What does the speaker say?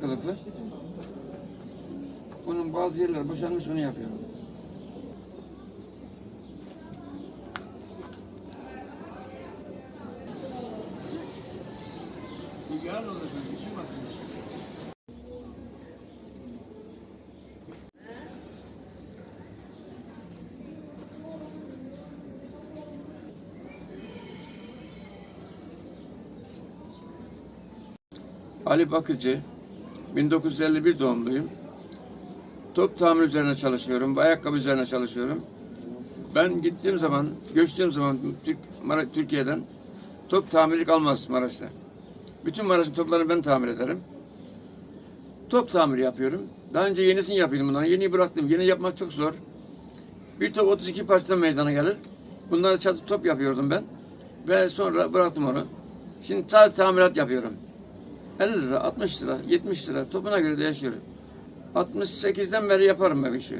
Kılıfı. Bunun bazı yerler boşalmış onu yapıyorum. Ali Bakıcı, 1951 doğumluyum. Top tamir üzerine çalışıyorum, ayakkabı üzerine çalışıyorum. Ben gittiğim zaman, göçtüğüm zaman Türk, Türkiye'den top tamirlik almaz Maraş'ta. Bütün Maraş'ın toplarını ben tamir ederim. Top tamiri yapıyorum. Daha önce yenisini yapıyordum bundan. Yeni bıraktım. Yeni yapmak çok zor. Bir top 32 parçadan meydana gelir. Bunları çatı top yapıyordum ben. Ve sonra bıraktım onu. Şimdi sadece tamirat yapıyorum. 50 lira, 60 lira, 70 lira topuna göre değişiyor. 68'den beri yaparım ben işi.